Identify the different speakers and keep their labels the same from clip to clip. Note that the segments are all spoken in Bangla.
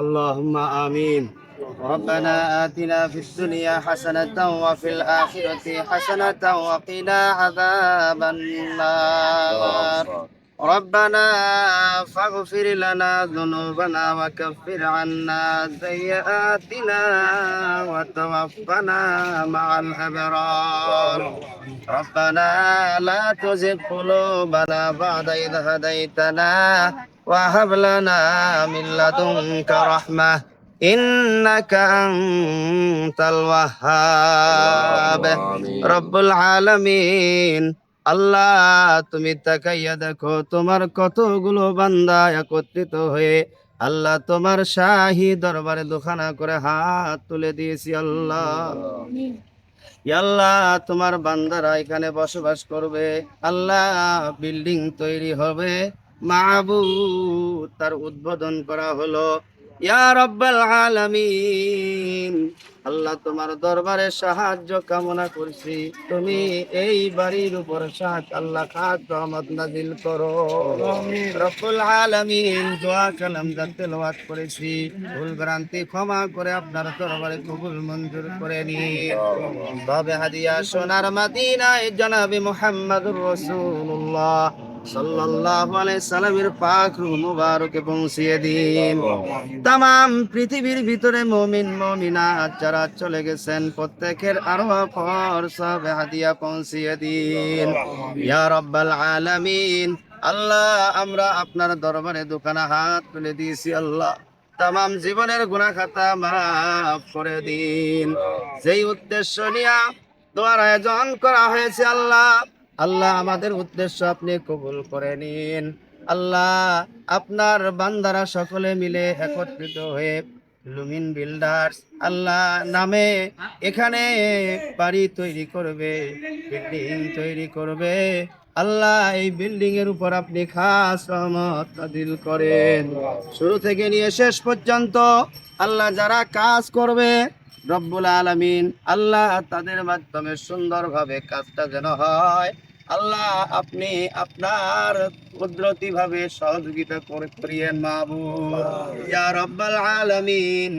Speaker 1: اللهم آمين. ربنا آتنا في الدنيا حسنة وفي الآخرة حسنة وقنا عذاب النار. ربنا فاغفر لنا ذنوبنا وكفر عنا سيئاتنا وتوفنا مع الأبرار. ربنا لا تزغ قلوبنا بعد إذ هديتنا وهب لنا من لدنك رحمة إنك أنت الوهاب رب العالمين আল্লাহ তুমি তাকাইয়া দেখো তোমার কতগুলো বান্দা একত্রিত হয়ে আল্লাহ তোমার শাহী দরবারে দোকানা করে হাত তুলে দিয়েছি আল্লাহ ইয়া আল্লাহ তোমার বান্দারা এখানে বসবাস করবে আল্লাহ বিল্ডিং তৈরি হবে মাহবুব তার উদ্বোধন করা হলো ইয়া রব্বাল আলামিন। আল্লাহ তোমার দরবারে সাহায্য কামনা করছি। তুমি এই বাড়ির উপর সাহায্য আল্লাহ খাত রহমত নাজিল করো। রব্বুল আলামিন দোয়া কালাম তেলাওয়াত করেছি। ভুল ভ্রান্তি ক্ষমা করে আপনার দরবারে কবুল মঞ্জুর করে নিন। বাবে হাদিয়া সোনার মাদিনায় জনাবে মুহাম্মদুর রাসূলুল্লাহ। পৌঁছিয়ে দিন। পৃথিবীর ভিতরে প্রত্যেকের পৌঁছিয়ে দিন। আলামিন, আল্লাহ, আমরা আপনার দরবারে দোকানে হাত তুলে দিয়েছি, আল্লাহ। তাম জীবনের গুনাহ খাতা মাফ করে দিন। সেই উদ্দেশ্য নিয়ে দোয়ার আয়োজন করা হয়েছে, আল্লাহ আল্লাহ আমাদের উদ্দেশ্য আপনি কবুল করে নিন। আল্লাহ আপনার বান্দারা সকলে মিলে একত্রিত হয়ে লুমিন বিল্ডার্স আল্লাহ নামে এখানে বাড়ি তৈরি করবে বিল্ডিং তৈরি করবে। আল্লাহ এই বিল্ডিং এর উপর আপনি খাস নাজিল করেন। শুরু থেকে নিয়ে শেষ পর্যন্ত আল্লাহ যারা কাজ করবে, রব্বুল আলামিন আল্লাহ তাদের মাধ্যমে সুন্দরভাবে কাজটা যেন হয়। আল্লাহ আপনি আপনার কুদরতি ভাবে সহযোগিতা করে করিয়েন ইয়া রব্বাল আলামিন।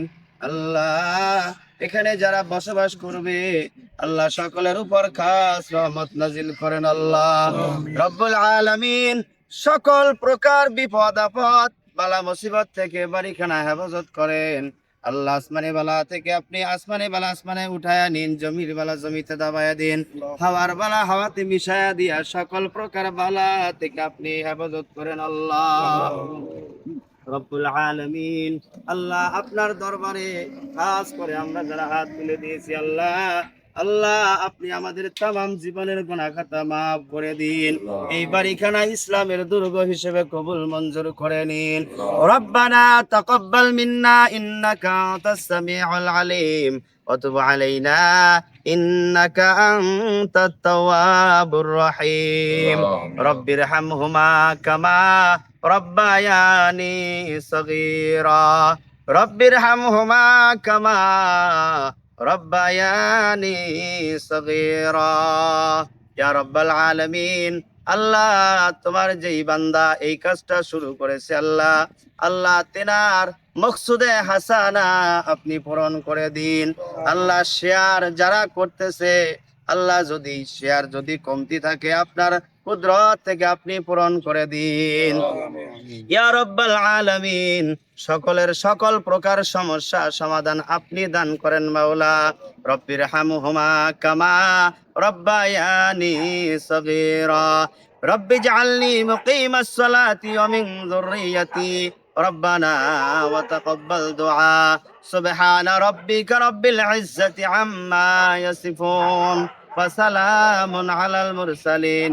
Speaker 1: আল্লাহ এখানে যারা বসবাস করবে আল্লাহ সকলের উপর খাস রহমত নাজিল করেন আল্লাহ। রব্বুল আলামিন সকল প্রকার বিপদ আপদ বালা মুসিবত থেকে বাড়িখানা হেফাজত করেন। আল্লাহ আসমানে বালা থেকে আপনি আসমানে বালা আসমানে উঠায়া নিন জমির বালা জমিতে দাবায়া দিন। হাওয়ার বালা হাওয়াতে মিশায়া দিয়া সকল প্রকার বালা থেকে আপনি হেফাজত করেন আল্লাহ। রব্বুল আলমিন। আল্লাহ আপনার দরবারে খাস করে আমরা যারা হাত তুলে দিয়েছি আল্লাহ। আল্লাহ আপনি আমাদের তাম জীবনের গুনাহ খাতা মাফ করে দিন এই বাড়িখানা ইসলামের দুর্গ হিসেবে কবুল মঞ্জুর করে নিন রব্বানা তাকাব্বাল মিন্না ইন্নাকা আনতাস সামিউল আলিম وتب علينا إنك أنت التواب الرحيم رب ارحمهما كما ربياني صغيرا رب ارحمهما كما রব্বায়ানি সগীরা। ইয়া রব্বাল আলমিন, আল্লাহ, তোমার যেই বান্দা এই কাজটা শুরু করেছে আল্লাহ আল্লাহ তেনার মকসুদে হাসানা আপনি পূরণ করে দিন। আল্লাহ শেয়ার যারা করতেছে, আল্লাহ যদি শেয়ার যদি কমতি থাকে আপনার কুদরত থেকে আপনি পূরণ করে দিন ইয়া রব্বাল আলামিন সকলের সকল প্রকার সমস্যা সমাধান আপনি দান করেন মাওলা রব্বির হামহুমা কামা রব্বায়ানি সগীরা রব্বি জাআলনি মুকিমাস সালাতি ওয়া মিন যুররিয়াতি ربنا وتقبل دعاء سبحان ربك رب العزة عما يصفون وسلام على المرسلين